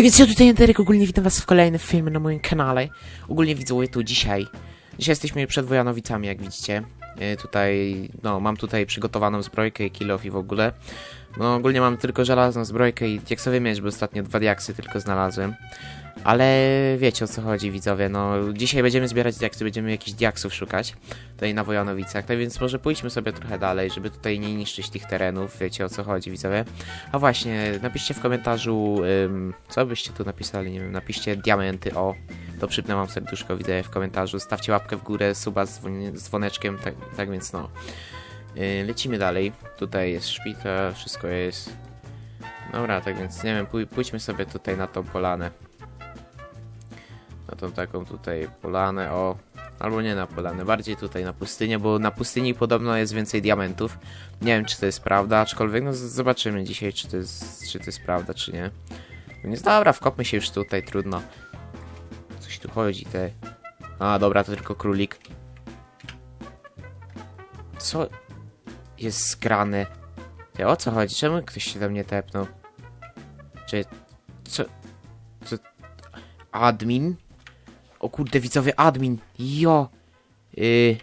Tak więc ja tutaj Enterek, ogólnie witam was w kolejnym filmie na moim kanale. Ogólnie widzowie tu dzisiaj. Dzisiaj jesteśmy przed Wojanowicami, jak widzicie. E, Tutaj, no, mam tutaj przygotowaną zbrojkę i kill off i w ogóle. No, ogólnie mam tylko żelazną zbrojkę i diaksowy miecz, bo ostatnio dwa diaksy tylko znalazłem. Ale wiecie o co chodzi, widzowie. No, dzisiaj będziemy zbierać diaksy, będziemy jakichś diaksów szukać tutaj na Wojanowicach. Tak więc może pójdźmy sobie trochę dalej, żeby tutaj nie niszczyć tych terenów. Wiecie o co chodzi, widzowie. A właśnie, napiszcie w komentarzu, ym, co byście tu napisali, nie wiem, napiszcie diamenty, o, to przypnę wam serduszko, widzę w komentarzu, stawcie łapkę w górę, suba z dzwoneczkiem, tak, tak więc no. Yy, lecimy dalej, tutaj jest szpital, wszystko jest... Dobra, tak więc, nie wiem, pój- pójdźmy sobie tutaj na tą polanę. Na tą taką tutaj polanę, o, albo nie na polanę, bardziej tutaj na pustynię, bo na pustyni podobno jest więcej diamentów. Nie wiem, czy to jest prawda, aczkolwiek no zobaczymy dzisiaj, czy to jest, czy to jest prawda, czy nie. No Więc dobra, wkopmy się już tutaj, trudno. Coś tu chodzi, te... A, dobra, to tylko królik. Co jest zgrane? Ty, o co chodzi? Czemu ktoś się do mnie tepnął? Czy... Co... Co... Admin? O kurde, widzowie, admin! Jo! Yy...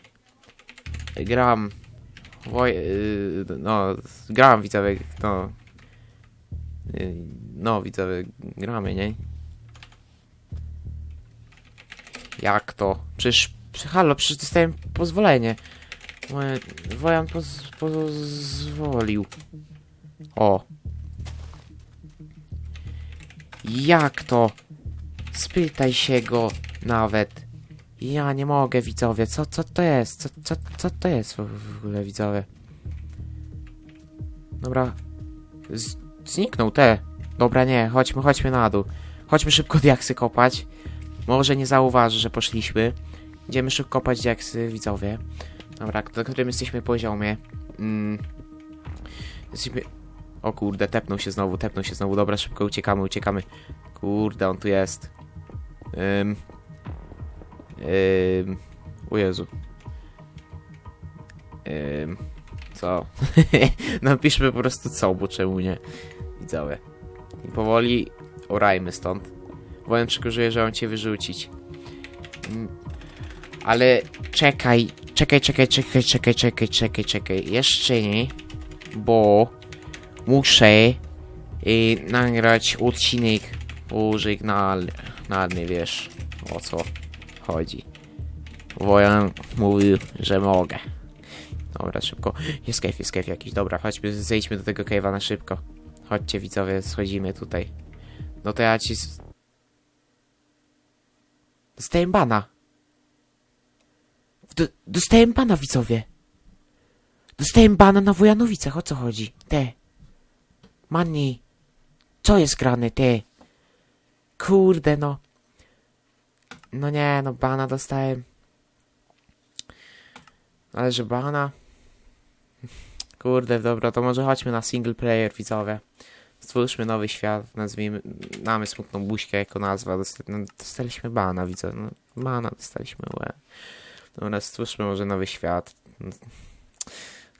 Gram... Woj... Yy, no... Gram, widzowie, no... Yy, no, widzowie, gramy, nie? Jak to? Przecież... Halo, przecież dostałem pozwolenie. Moje... Wojan poz... pozwolił. O. Jak to? Spytaj się go nawet. Ja nie mogę, widzowie. Co, co to jest? Co, co, co to jest w, ogóle, widzowie? Dobra. Z, zniknął te. Dobra, nie. Chodźmy, chodźmy na dół. Chodźmy szybko diaksy kopać. Może nie zauważy, że poszliśmy. Idziemy szybko kopać diaksy, widzowie. Dobra, na którym jesteśmy poziomie? Mm. Jesteśmy... O kurde, tepnął się znowu, tepnął się znowu. Dobra, szybko uciekamy, uciekamy. Kurde, on tu jest. Ym. Ym. O Jezu. Ym. Co? Napiszmy po prostu co, bo czemu nie? Widzowie. I powoli orajmy stąd. Wojen przekonuje, że mam cię wyrzucić. Mm. Ale czekaj, czekaj, czekaj, czekaj, czekaj, czekaj, czekaj, czekaj. Jeszcze nie, bo muszę y, nagrać odcinek pożegnalny, wiesz o co chodzi. Wojan mówił, że mogę. Dobra, szybko. Jest cave, jest cave jakiś. Dobra, chodźmy, zejdźmy do tego cave'a na szybko. Chodźcie widzowie, schodzimy tutaj. No to ja ci... Dostałem bana. D dostałem bana, widzowie. Dostałem bana na Wojanowicach, o co chodzi? Te. Mani. Co jest grane, te? Kurde, no. No nie, no bana dostałem. Ale że bana... Kurde, dobra, to może chodźmy na single player, widzowie. Stwórzmy nowy świat, nazwijmy, mamy smutną buźkę jako nazwa, no, dostaliśmy bana, widzę, no, bana dostaliśmy, łe. Dobra, stwórzmy może nowy świat.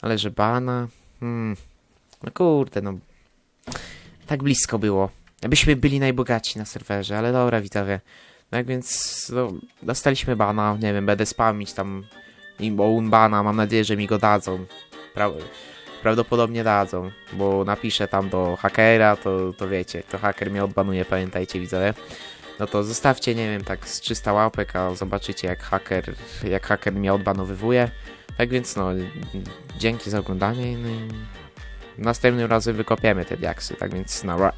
Ale że bana, hmm. no kurde, no, tak blisko było. Abyśmy byli najbogatsi na serwerze, ale dobra, widzowie. Tak więc, no, dostaliśmy bana, nie wiem, będę spamić tam im bana, mam nadzieję, że mi go dadzą. Pra prawdopodobnie dadzą, bo napiszę tam do hakera, to, to wiecie, to haker mnie odbanuje, pamiętajcie widzowie. No to zostawcie, nie wiem, tak z 300 łapek, a zobaczycie jak haker, jak haker mnie odbanowywuje. Tak więc no, dzięki za oglądanie no i następnym razem wykopiemy te diaksy, tak więc no, ra-